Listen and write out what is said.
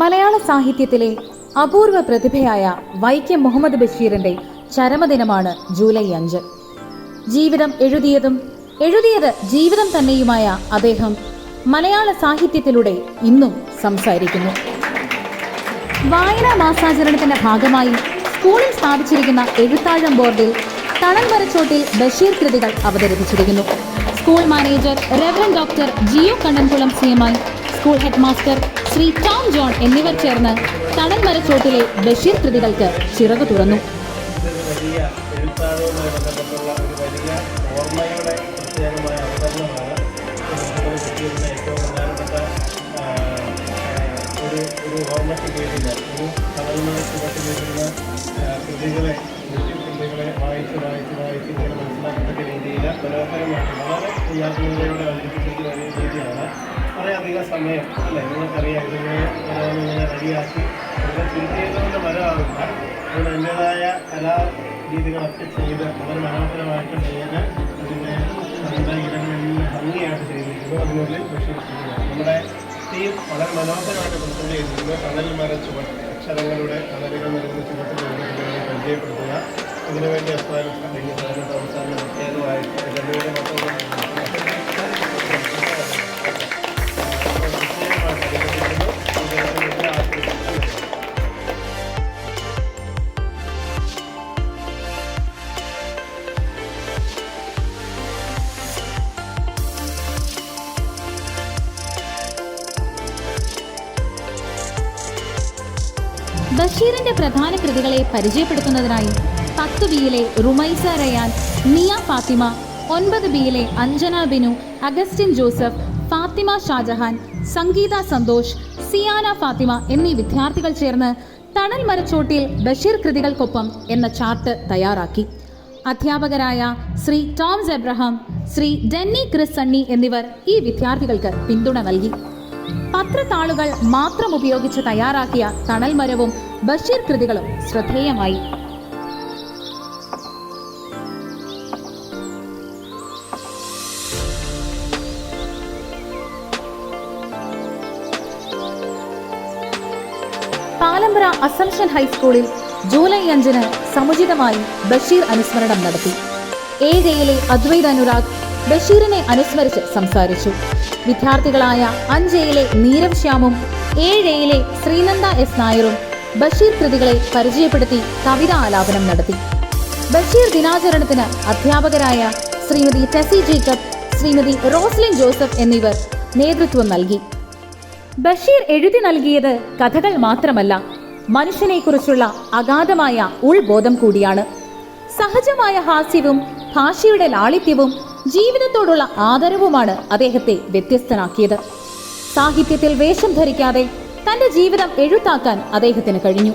മലയാള സാഹിത്യത്തിലെ അപൂർവ പ്രതിഭയായ വൈക്കം മുഹമ്മദ് ബഷീറിന്റെ ചരമദിനമാണ് ജൂലൈ അഞ്ച്. ജീവിതം എഴുതിയതും എഴുതിയത് ജീവിതം തന്നെയുമായ അദ്ദേഹം മലയാള സാഹിത്യത്തിലൂടെ ഇന്നും സംസാരിക്കുന്നു. വായനാ മാസാചരണത്തിന്റെ ഭാഗമായി സ്കൂളിൽ സ്ഥാപിച്ചിരിക്കുന്ന എഴുത്താഴം ബോർഡിൽ തണൽ ബഷീർ കൃതികൾ അവതരിപ്പിച്ചിരിക്കുന്നു. School manager reverend doctor Jio Kannankulam C M school head master Shri Tom John എന്നിവർ ചേർന്ന് തണൽ മരച്ചോട്ടിലെ ബഷീർ കൃതികൾക്ക് ചിറക് തുറന്നു. വായിച്ച് വായിച്ച് വായിച്ച് മനസ്സിലാക്കത്തക്ക രീതിയിൽ മനോഹരമായിട്ട് വളരെ ക്രിയാത്മകതയോടെ അവതരിപ്പിച്ചിരിക്കുന്ന രീതിയാണ് സമയം അല്ലേ? നിങ്ങൾക്കറിയാം ഇതിനെ ഇങ്ങനെ റെഡിയാക്കി ഇവിടെ ചുരുക്കിയതുകൊണ്ട് വരാറുണ്ട് അതുകൊണ്ട് എന്റെതായ കലാ രീതികളൊക്കെ ചെയ്ത് വളരെ മനോഹരമായിട്ട് ചെയ്യാൻ അതിന്റെ നമ്മുടെ ഇടങ്ങളിൽ ഭംഗിയായിട്ട് ചെയ്തിരിക്കുന്നു. അതിനുള്ളിൽ ബഷീർ നമ്മുടെ തീം വളരെ മനോഹരമായിട്ട് പ്രസന്റ് ചെയ്തിരിക്കുന്നു കടൽ മര ചുവട്ട് അക്ഷരങ്ങളുടെ കടലുകൾ നിറഞ്ഞ ചുവട്ടിലൂടെ പരിചയപ്പെടുത്തുക. അതിനുവേണ്ടി അസ്മാൻ അല്ലെങ്കിൽ അവസാനം പ്രത്യേകമായിട്ട് ബഷീറിന്റെ പ്രധാന കൃതികളെ പരിചയപ്പെടുത്തുന്നതിനായി പത്ത് ബിയിലെ റുമൈസ റയാൻ മിയ ഫാത്തിമ ഒൻപത് ബിയിലെ അഞ്ജന ബിനു അഗസ്റ്റിൻ ജോസഫ് ഫാത്തിമ ഷാജഹാൻ സംഗീത സന്തോഷ് സിയാന ഫാത്തിമ എന്നീ വിദ്യാർത്ഥികൾ ചേർന്ന് തണൽ മരച്ചോട്ടിൽ ബഷീർ കൃതികൾക്കൊപ്പം എന്ന ചാർട്ട് തയ്യാറാക്കി. അധ്യാപകരായ Shri Toms Abraham Shri Denny Chris Sunny എന്നിവർ ഈ വിദ്യാർത്ഥികൾക്ക് പിന്തുണ നൽകി. പത്രത്താളുകൾ മാത്രം ഉപയോഗിച്ച് തയ്യാറാക്കിയ തണൽമരവും ബഷീർ കൃതികളും ശ്രദ്ധേയമായി. പാലമ്പ്ര അസംഷൻ ഹൈസ്കൂളിൽ ജൂലൈ അഞ്ചിന് സമുചിതമായി ബഷീർ അനുസ്മരണം നടത്തി. ഏഴയിലെ അദ്വൈത് അനുരാഗ് ബഷീറിനെ അനുസ്മരിച്ച് സംസാരിച്ചു. വിദ്യാർത്ഥികളായ അഞ്ചയിലെ നീരവ് ശ്യാമും ഏഴയിലെ ശ്രീനന്ദ എസ് നായരും ബഷീർ കൃതികളെ പരിചയപ്പെടുത്തി കവിതാ ആലാപനം നടത്തി. ബഷീർ ദിനാചരണത്തിന് അധ്യാപകരായ Shrimati Tessy Jacob Shrimati Roslin Joseph എന്നിവർ നേതൃത്വം നൽകി. ബഷീർ എഴുതി നൽകിയത് കഥകൾ മാത്രമല്ല മനുഷ്യനെക്കുറിച്ചുള്ള അഗാധമായ ഉൾബോധം കൂടിയാണ്. സഹജമായ ഹാസ്യവും ഭാഷയുടെ ലാളിത്യവും ജീവിതത്തോടുള്ള ആദരവുമാണ് അദ്ദേഹത്തെ വ്യത്യസ്തനാക്കിയത്. സാഹിത്യത്തിൽ വേഷം ധരിക്കാതെ തന്റെ ജീവിതം എഴുത്താക്കാൻ അദ്ദേഹത്തിന് കഴിഞ്ഞു.